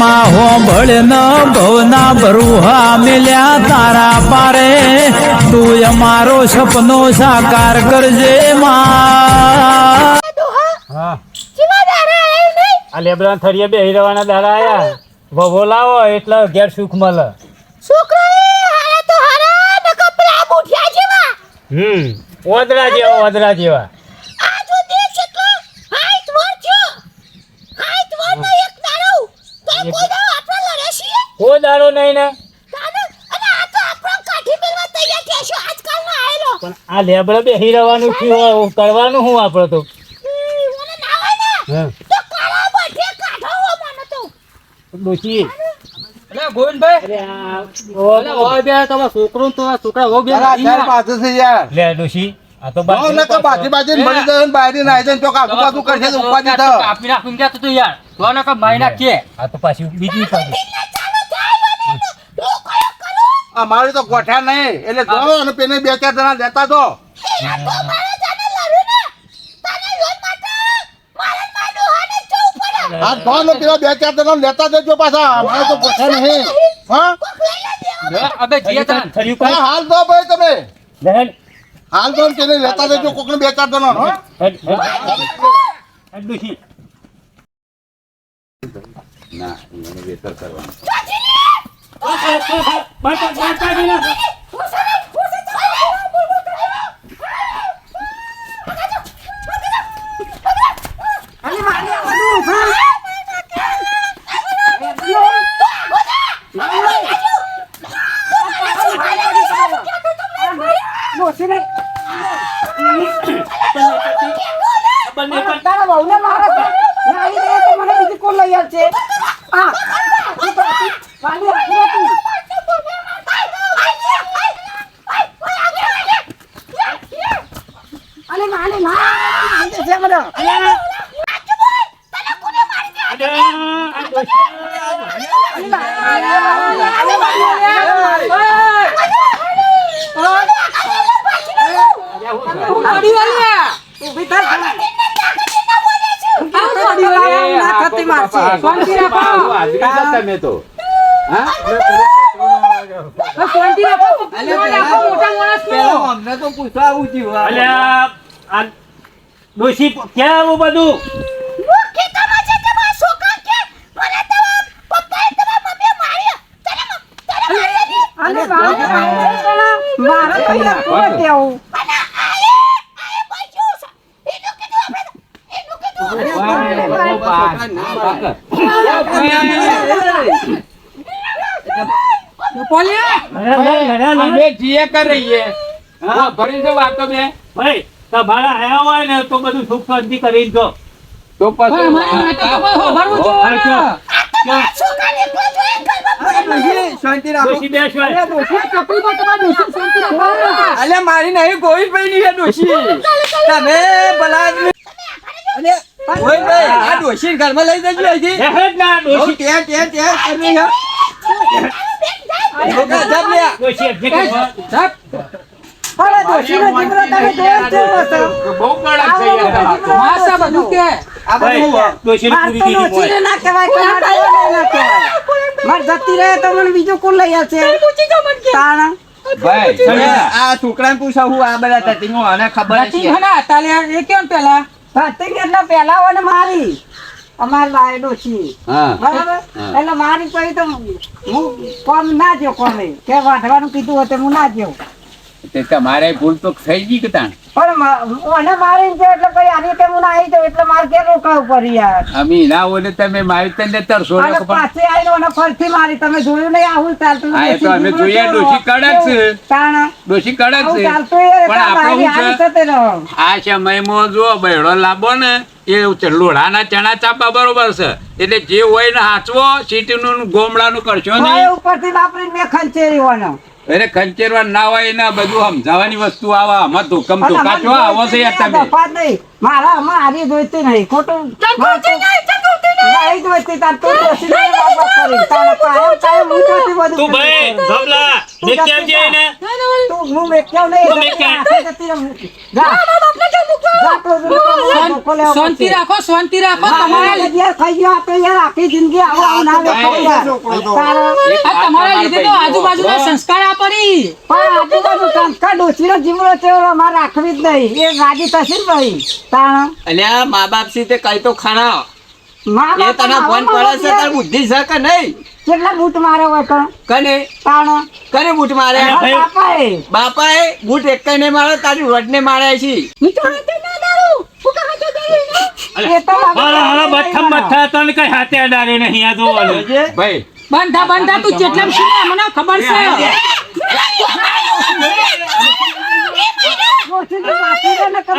માં ભળે ન ભવના બરુહા મેલ્યા તારા પારે. તું અમારો સપનો સાકાર કરજે માં. હા. આ લેબડા થરિયા બે હીરવાના દાડા આયા. વવો લાવો એટલે ઘેર સુખ મળે. છોકરાએ હારા તો હારા ને કપડા બુઠિયા જેવા. હમ ઓદરા જેવા ઓદરા જેવા આ જો દેખ કેટલો હાઈટ વર છો હાઈટ વર ને એક દાડો તો કોઈ દાડો આપણે લડે છીએ કોઈ દાડો નહીં ને તાને અને આ તો આપણો કાઠી મેલવા તૈયાર થયા છો નહીં ને પણ આ લેબડા બે હીરવાનું થયું કરવાનું હું આપણે તો? ઈ, મને ના હોય ને? હા. તો કાળા બઠે કાઢો હો મને તો. ડોશી. અરે ગોવિંદભાઈ. અરે ઓય બે તમારા છોકરો ને છોકરા હો બે તારા છે યાર. લે ડોશી આ તો ને બાજી બાજી મળી જાય ને નાઈ જાય ને ચોક આગુ કરશે તો ઉપાધિ થાય કાપી નાખું ગયા તો યાર. તો ને કે આ તો પાછી બીજી પાછી ચાલો જાય મને તો લો કયો કરો અમારી તો ગોઠ્યા નહીં. એટલે જો અને પેને બે ચાર જણા લેતા જો. એના તો ને? તને પેલા બે ચાર જણા લેતા જજો પાછા. અમારે તો ગોઠ્યા નહીં. હા. અબે તને હાલ દો ભાઈ તમે. હાલ. દો ને લેતા જજો કોક બે ચાર જણા હો. હેડ, ડોશી અરે, આ ડોશી તમે તો પૂછવા આવું થયું અલ્યા ડોશી ક્યાં આવું બધું? મ- કીધું અમે જીએ કરીએ ભરી જો વાતો બે. ભાઈ તમારા આયા હોય ને તો બધું સુખ શાંતિ કરી જો. તો પછી છોકરાને કોઈ શાંતિ ભાઈ અલ્યા મારી નહીં ડોશી. તમે ભલા આદમી. અલે ગોવિંદભાઈ આ ડોશી ઘરમાં લઈ જજો હજી ત્યાં ત્યાં ત્યાં કરી છે. છોકરા દીકરો તમે ડોશી છો જગ્યાએ બહુ કડક છે યાર આ બધું હું હો. ડોશીને પૂરી દીધી મોય. ભાઈ અલ્યા, આ છોકરાને પૂછો હું આ બધા તતીંગો આને ખબર જ છે. અમાર લાયડો હા. બરાબર? એટલે મારી પછી તો હું કોમ ના જો કોમે. કે વાઢવાનું કીધું હતું હું ના જેવું તે તમારે ભૂલ તો થઈ ગઈ કે તાણ? પણ મને મારી જો એટલે પછી આની રીતે હું ના આવી જાઉં એટલે મારે કે રોકાવું પડી યાર? અમે ના હોય ને તમે મારી તને તરસો અને પાછી આવીને મને ફરથી મારી તમે જોયું નહીં આવું ચાલતું આ તો અમે જોઈએ? ડોશી કડક છે. તાણ? ડોશી કડક છે. પણ આપણો હું છે. આ સમયમાં જો બૈડો લાંબો ને એ લોઢાના ચણા ચાપા બરોબર છે. એટલે જે હોય ને હાચવો સીટીનું ગોમડા ગોમડાનું કરશો ને ઉપર ઉપરથી બાપરીને મેં ખંચેરી વાનો અરે કંચેરવા ના હોય ને બધું સમજાવવાની વસ્તુ આવે. આમાં તો કમ તો છો આવો છે યાર તમે. નહીં. મારા મારી હારી જોઈતી નહીં. ખોટું તું ભાઈ તું હું મેક્યો નહીં મેક્યા. જા. જ નથી. શાંતિ રાખો શાંતિ રાખો તમારા ના, યાર ખાઈ ગયો આપણે યાર આખી જિંદગી આવો આવો ના લેતો આ તમારા લીધે તો આજુબાજુના સંસ્કાર આપરી પણ આજુબાજુ સંસ્કાર ડોશીનો જીવડો છે મારે રાખવી જ નહીં. એ રાજી થશે ને ભાઈ. તાણ? અલ્યા મા બાપ સી તે કઈ તો ખાના મા એ તને ફોન પડે છે તાર બુદ્ધિ છે કે નહીં? કેટલા બૂટ મારે હોય તો? કને? તાણ? કને બૂટ મારે? બાપાએ. બાપાએ બૂટ એક ને મારે તારી રોડ ને મારે છે. હું તો હાથે ના દારૂ હું તો હાથે દારૂ એ તો હાલો હાલો બથમ બથા તને કઈ હાથે અડાડે નહીં આ જોવાનું ભાઈ. બંધા બંધા તું જેટલા છે મને ખબર છે.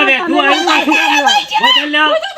અરે તું. પાછું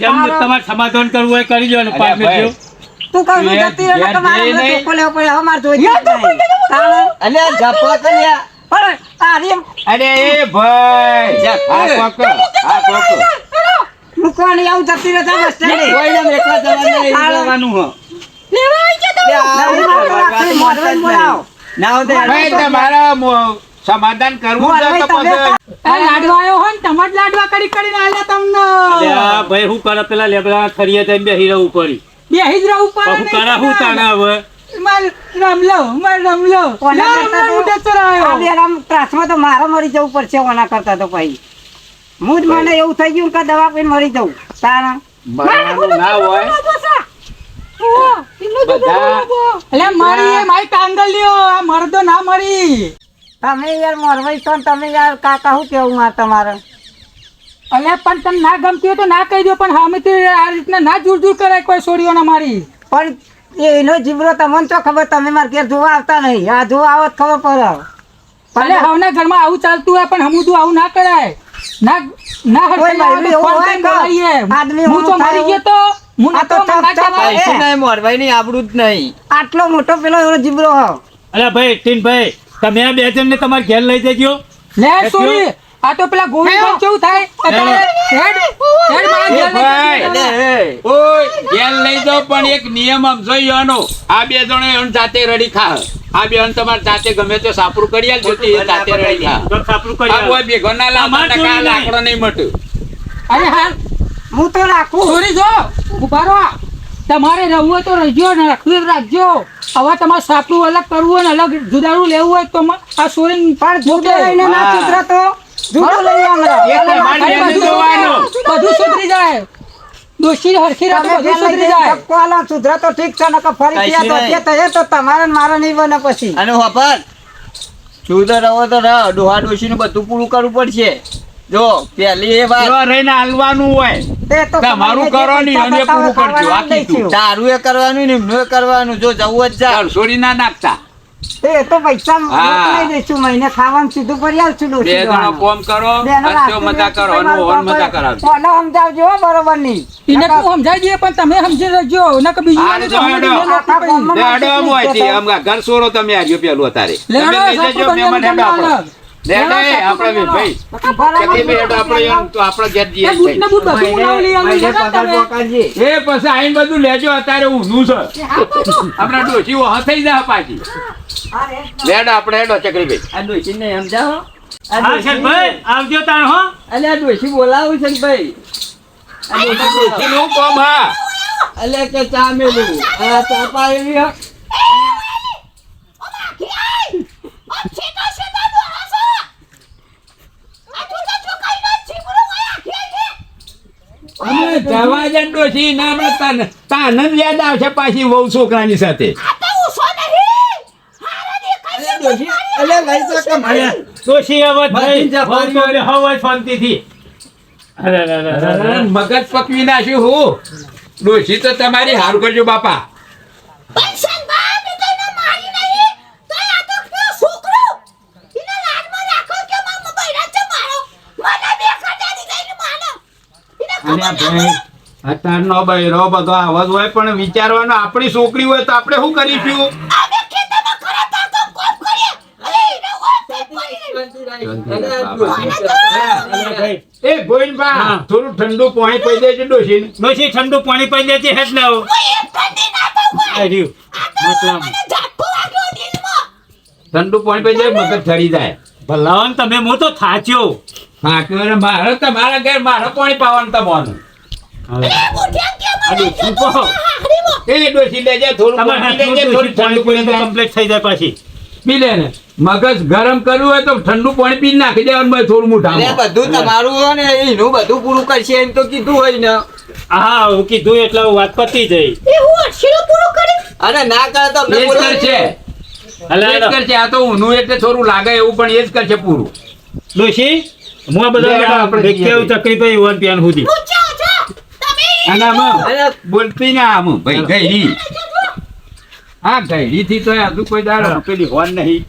તમારા તમારે સમાધાન કરવું હોય કરી લો ને તું કહું જતી રહે ને મારે ઘેર જઈ હવે ધોકો લેવો પડે. હવે મારે જોઈ જ નહીં. તાણ. અલ્યા જપા કલ્યા પણ અરે એ ભાઈ આ કોક આ કોક. મૂકવાની આવું જતી બસ સ્ટેન્ડે. એકલા જવાનું હો. સમાધાન કરવું છે તો મોઢવે તમે પછી આ લાડવા આવ્યો હોય ને તમાર લાડવા કરી કરીને આલ્યા તમને. ભાઈ હું કરે પેલા લેબડા થરીએ થઈને બેહી રહું પડી બેહી જ રહું પડે હું કરા હું તાણા હવે? માર રમલો માર રમલો તો- ત્રાસમાં તો જવું પડશે ઓના કરતા તો પછી. હું જ મને એવું થઈ ગયું કે દવા પીને મરી જવું. તારા. મરવાનું ના હોય. બધા અલ્યા મારી એ મારી કાંગલીઓ આ મરદો ના મરી. તમે યાર મોરવાઈ તમે યાર કાકા શું કેવું મારે તમારે? અલ્યા પણ તને ના ગમતી હોય તો ના કહી દો પણ સામેથી આ રીતના ના જૂર જૂર કરાય કોઈ છોડીઓના મારી. પણ એનો જીવરો તમને તો ખબર તમે મારા ઘેર જોવા આવતા નહીં. આ જોવા આવો ખબર પડે. ભલે હવના ઘરમાં આવું ચાલતું હોય પણ હમું તું આવું ના કરાય. ના ના. આદમી હું તો મરી ગયો તો હું તો ભાઈ. નહીં જ નહીં. આટલો મોટો પેલો એનો જીવરો હો. અલ્યા ભાઈ તમે આ બે જણને તમારે ઘેર લઈ જજો. લે સોરી. આ તો પેલા ગોવિંદ કેવું થાય? હેડ હેડ મારા ઓય ઘેર લઈ જાવ પણ એક નિયમ સમજો ઈયોનો. આ બે જણે અણ જાતે રડી ખા આ બે અણ તમાર જાતે ગમે તો સાપરું કરી આલ જોતી એ જાતે રડી ખા તો સાપરું કરી આ ઓય ભેગો ના લાવતા ટકા લાકડો નહીં મટું. અરે હા હું તો રાખું. છોરી જો. ઉભારો તમારે રહેવું હોય તો રહેજો ને રાખવું રાખજો. હવે તમારે સાપરું અલગ કરવું હોય ને અલગ જુદારું લેવું હોય તો આ સોરી પણ જોડે ના હા. તો જૂઠો લઈ બેનને બધું સુધરી જાય. દોષી હરખી રાખો બધું સુધરી જાય. ધક્કો સુધરા તો ઠીક છે નકર ફરી છે ધોકે થયે તો તમારે મારા નહીં બને પછી. અને હોપર સુધર રહો તો રહો. ડોહા ડોશી નું બધું પૂરું કરવું પડશે. જો પેલી એ વાત. જો રહીને હાલવાનું હોય. તે તો તમારું કરવાની અને પૂરું કરજો, આખી કીધું. તારું એ કરવાનું ને એમનું એ કરવાનું. જો જવું જ. જા છોડી ના નાખતા. તે તો પૈસા હા. દઈશું મહિને ખાવાનું સીધું કરી આવશું બે ડોશી કોમ કરો હસ્યો મજા કરો અને ઓન મજા કરાવજો. કોને સમજાવજો હો, બરોબર નહીં એને તું સમજાઈ દઈએ પણ તમે સમજી રહેજો નકર બીજું હા, આને તો હેડો. મોયથી, આમ ઘર સોરો તમે પેલું અત્યારે. તમે લઈ જજો કરીને હેડો આપણો. બધું લેજો અત્યારે ઊંધું છે. આપણે ડોશી થઈ જાય પાછી. લેડો આપણે હેડો ચકરીભાઈ. આ ડોશી ને સમજાવો. આ હા ડોશી- શેઠભાઈ આવજો તાણ હો. અલ્યા ડોશી બોલાવું છે ભાઈ. કોમ હા. અલ્યા કે ચા મેલું. આ ચા ઓ છેટા છેટા દોરા છે આ તું તો ચોકાઈ ના ચીબડો હોય આખી છે અમે જવા જ ડોશી ના આપણે તાન તાન યાદ આવશે પાછી વહુ છોકરાની સાથે. મગજ પકવી નાખ્યું હું. ડોશી તો તમારી હારું કરજો બાપા પણ સંભા મે તો એને મારી નહીં તો આ તો કેવો છોકરો એને લાડમાં રાખો કે મમ્મા બૈરા છે મારો મને બે ખાતા દીધા એને માનો એને ખબર અને ભાઈ. અત્યારનો બૈરો બધો આવાજ હોય પણ વિચારવાનો આપણી છોકરી હોય તો આપણે શું કરીશું? ડોશી એ ગોવિંદભા હા. થોડું ઠંડુ પાણી પી દેજો ડોશીને ડોશી ઠંડુ પાણી પી લેતી હેડ લાવો ઠંડી પાણી પી જાય મગજ ઠરી જાય. ભલાવન તમે હું તો થાચ્યો. હા કે મારે તમારા ઘેર મારે પાણી પાવાનું તમારું. મગજ ગરમ કરવું હોય તો ઠંડુ પાણી પી નાખી દેવાનું થોડું મોટા બધું તમારું હોય ને એનું બધું પૂરું કરશે એમ તો કીધું હોય ને. હા હું કીધું એટલે વાત પતી જઈ. એ હું અરશીલો પૂરો કરી? અને ના કરે તો. કરશે. કરશે આ તો ઊનું એટલે થોડું લાગે એવું પણ એ જ કરશે પૂરું. ડોશી? હું આ બધા આપણે દેખી આવું તકલીફ હોય વન પ્યાન સુધી. પૂછો છો તમે? અને આમ બોલતી ને આમ ભાઈ ગઈ હા ગઈ થી તો હજુ કોઈ દાડો પેલી હોન નહીં.